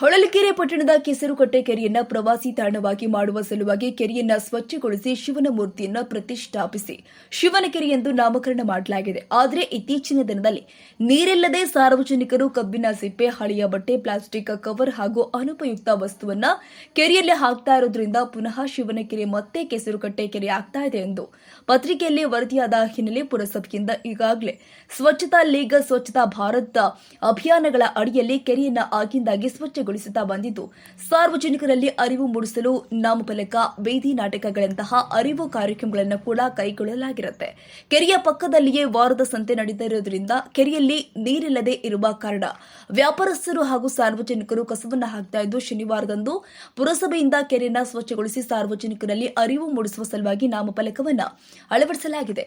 ಹೊಳಲ್ಕೆರೆ ಪಟ್ಟಣದ ಕೆಸರುಕಟ್ಟೆ ಕೆರೆಯನ್ನ ಪ್ರವಾಸಿ ತಾಣವಾಗಿ ಮಾಡುವ ಸಲುವಾಗಿ ಕೆರೆಯನ್ನ ಸ್ವಚ್ಛಗೊಳಿಸಿ ಶಿವನ ಮೂರ್ತಿಯನ್ನ ಪ್ರತಿಷ್ಠಾಪಿಸಿ ಶಿವನ ಕೆರೆ ಎಂದು ನಾಮಕರಣ ಮಾಡಲಾಗಿದೆ. ಆದರೆ ಇತ್ತೀಚಿನ ದಿನದಲ್ಲಿ ನೀರಿಲ್ಲದೆ ಸಾರ್ವಜನಿಕರು ಕಬ್ಬಿನ ಸಿಪ್ಪೆ, ಹಳೆಯ ಬಟ್ಟೆ, ಪ್ಲಾಸ್ಟಿಕ್ ಕವರ್ ಹಾಗೂ ಅನುಪಯುಕ್ತ ವಸ್ತುವನ್ನ ಕೆರೆಯಲ್ಲಿ ಹಾಕ್ತಾ ಇರೋದ್ರಿಂದ ಪುನಃ ಶಿವನ ಕೆರೆ ಮತ್ತೆ ಕೆಸರುಕಟ್ಟೆ ಕೆರೆ ಆಗ್ತಾ ಇದೆ ಎಂದು ಪತ್ರಿಕೆಯಲ್ಲಿ ವರದಿಯಾದ ಹಿನ್ನೆಲೆ ಪುರಸಭೆಯಿಂದ ಈಗಾಗಲೇ ಸ್ವಚ್ಛತಾ ಲೀಗ್, ಸ್ವಚ್ಛತಾ ಭಾರತ ಅಭಿಯಾನಗಳ ಅಡಿಯಲ್ಲಿ ಕೆರೆಯನ್ನ ಆಗಿಂದಾಗಿ ಸ್ವಚ್ಛಗೊಳಿಸುತ್ತಾ ಬಂದಿದ್ದು. ಸಾರ್ವಜನಿಕರಲ್ಲಿ ಅರಿವು ಮೂಡಿಸಲು ನಾಮಫಲಕ ಬೀದಿ ನಾಟಕಗಳಂತಹ ಅರಿವು ಕಾರ್ಯಕ್ರಮಗಳನ್ನು ಕೂಡ ಕೈಗೊಳ್ಳಲಾಗಿರುತ್ತೆ. ಕೆರೆಯ ಪಕ್ಕದಲ್ಲಿಯೇ ವಾರದ ಸಂತೆ ನಡೆದಿರುವುದರಿಂದ ಕೆರೆಯಲ್ಲಿ ನೀರಿಲ್ಲದೆ ಇರುವ ಕಾರಣ ವ್ಯಾಪಾರಸ್ಥರು ಹಾಗೂ ಸಾರ್ವಜನಿಕರು ಕಸವನ್ನು ಹಾಕ್ತಾ ಇದ್ದು ಶನಿವಾರದಂದು ಪುರಸಭೆಯಿಂದ ಕೆರೆಯನ್ನ ಸ್ವಚ್ಛಗೊಳಿಸಿ ಸಾರ್ವಜನಿಕರಲ್ಲಿ ಅರಿವು ಮೂಡಿಸುವ ಸಲುವಾಗಿ ನಾಮಫಲಕವನ್ನು ಅಳವಡಿಸಲಾಗಿದೆ.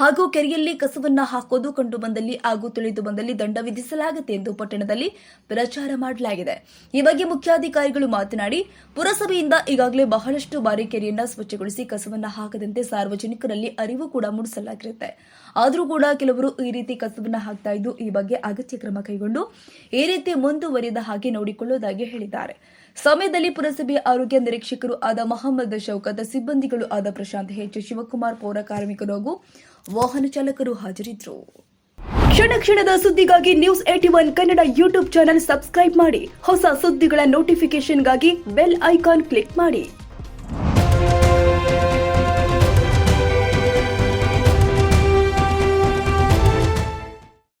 ಹಾಗೂ ಕೆರೆಯಲ್ಲಿ ಕಸವನ್ನು ಹಾಕೋದು, ಕಂಡು ಬಂದಲ್ಲಿ ಹಾಗೂ ತಿಳಿದು ಬಂದಲ್ಲಿ ದಂಡ ವಿಧಿಸಲಾಗುತ್ತೆ ಎಂದು ಪಟ್ಟಣದಲ್ಲಿ ಪ್ರಚಾರ ಮಾಡಲಾಗಿದೆ. ಈ ಬಗ್ಗೆ ಮುಖ್ಯಾಧಿಕಾರಿಗಳು ಮಾತನಾಡಿ, ಪುರಸಭೆಯಿಂದ ಈಗಾಗಲೇ ಬಹಳಷ್ಟು ಬಾರಿ ಕೆರೆಯನ್ನು ಸ್ವಚ್ಛಗೊಳಿಸಿ ಕಸವನ್ನು ಹಾಕದಂತೆ ಸಾರ್ವಜನಿಕರಲ್ಲಿ ಅರಿವು ಕೂಡ ಮೂಡಿಸಲಾಗಿರುತ್ತೆ. ಆದರೂ ಕೂಡ ಕೆಲವರು ಈ ರೀತಿ ಕಸವನ್ನ ಹಾಕ್ತಾ ಇದ್ದು ಈ ಬಗ್ಗೆ ಅಗತ್ಯ ಕ್ರಮ ಕೈಗೊಂಡು ಈ ರೀತಿ ಮುಂದುವರಿದ ಹಾಗೆ ನೋಡಿಕೊಳ್ಳುವುದಾಗಿ ಹೇಳಿದ್ದಾರೆ. ಸಮಯದಲ್ಲಿ ಪುರಸಭೆಯ ಆರೋಗ್ಯ ನಿರೀಕ್ಷಕರು ಆದ ಮಹಮ್ಮದ್ ಶೌಕತ್, ಸಿಬ್ಬಂದಿಗಳು ಆದ ಪ್ರಶಾಂತ್ ಹೆಚ್, ಶಿವಕುಮಾರ್ ಪೌರ ಕಾರ್ಮಿಕರು ಹಾಗೂ ವಾಹನ ಚಾಲಕರು ಹಾಜರಿದ್ದರು. ಕ್ಷಣ ಕ್ಷಣದ ಸುದ್ದಿಗಾಗಿ news eighty one Kannada YouTube channel subscribe ಮಾಡಿ. ಹೊಸ ಸುದ್ದಿಗಳ ನೋಟಿಫಿಕೇಶನ್ಗಾಗಿ ಬೆಲ್ ಐಕಾನ್ ಕ್ಲಿಕ್ ಮಾಡಿ.